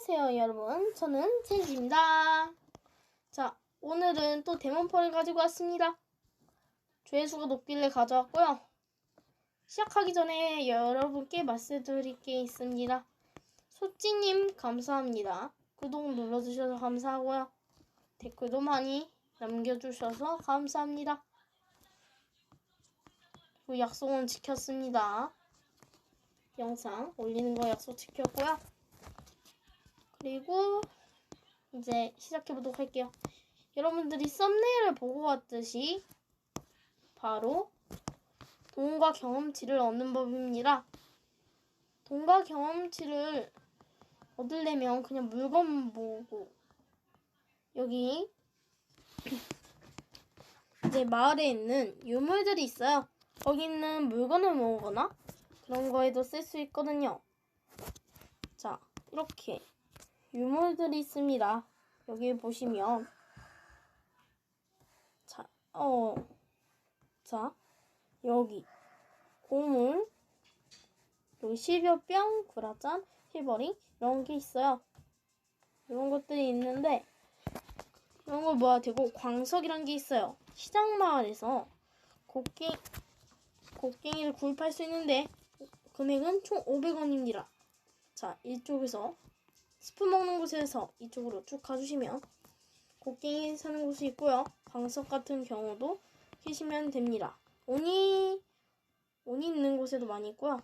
안녕하세요, 여러분. 저는 젠지입니다. 자, 오늘은 또 데몬펄을 가지고 왔습니다. 조회수가 높길래 가져왔고요. 시작하기 전에 여러분께 말씀드릴 게 있습니다. 소찌님, 감사합니다. 구독 눌러주셔서 감사하고요. 댓글도 많이 남겨주셔서 감사합니다. 그 약속은 지켰습니다. 영상 올리는 거 약속 지켰고요. 그리고 이제 시작해 보도록 할게요. 여러분들이 썸네일을 보고 왔듯이 바로 돈과 경험치를 얻는 법입니다. 돈과 경험치를 얻으려면 그냥 물건 보고 여기 이제 마을에 있는 유물들이 있어요. 거기 있는 물건을 모으거나 그런 거에도 쓸 수 있거든요. 자, 이렇게 유물들이 있습니다. 여기 보시면 자, 어, 자, 여기 고물, 여기 실벼병, 구라잔, 힐버링 이런 게 있어요. 이런 것들이 있는데 이런 걸 모아야 되고 광석이란 게 있어요. 시장 마을에서 곡괭 곡괭이를 구입할 수 있는데 금액은 총 500원입니다. 자, 이쪽에서 스프 먹는 곳에서 이쪽으로 쭉 가주시면 곡괭이 사는 곳이 있고요. 광석 같은 경우도 계시면 됩니다. 온이 온이 있는 곳에도 많이 있고요.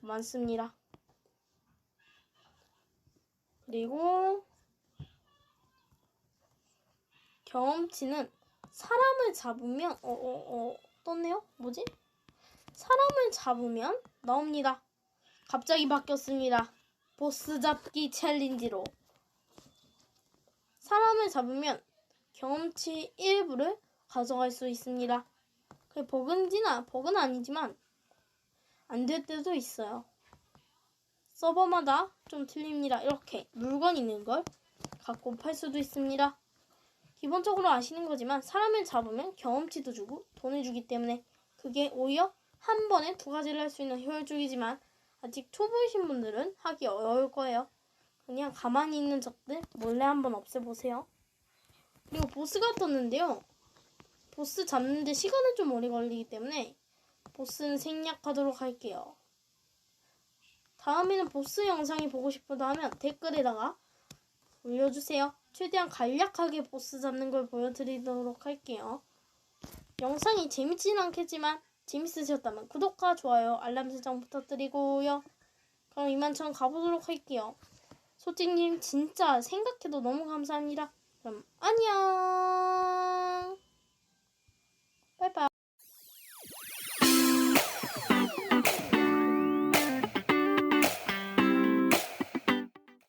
많습니다. 그리고 경험치는 사람을 잡으면 어어어 떴네요? 뭐지? 사람을 잡으면 나옵니다. 갑자기 바뀌었습니다. 보스 잡기 챌린지로 사람을 잡으면 경험치 일부를 가져갈 수 있습니다. 그 버그인지나 버그는 아니지만 안 될 때도 있어요. 서버마다 좀 틀립니다. 이렇게 물건 있는 걸 갖고 팔 수도 있습니다. 기본적으로 아시는 거지만 사람을 잡으면 경험치도 주고 돈을 주기 때문에 그게 오히려 한 번에 두 가지를 할 수 있는 효율적이지만 아직 초보이신 분들은 하기 어려울 거예요. 그냥 가만히 있는 적들 몰래 한번 없애보세요. 그리고 보스가 떴는데요. 보스 잡는데 시간은 좀 오래 걸리기 때문에 보스는 생략하도록 할게요. 다음에는 보스 영상이 보고 싶다 하면 댓글에다가 올려주세요. 최대한 간략하게 보스 잡는 걸 보여드리도록 할게요. 영상이 재밌진 않겠지만 재밌으셨다면 구독과 좋아요, 알람 설정 부탁드리고요. 그럼 이만 전 가보도록 할게요. 소직님 진짜 생각해도 너무 감사합니다. 그럼 안녕. 빠이빠이.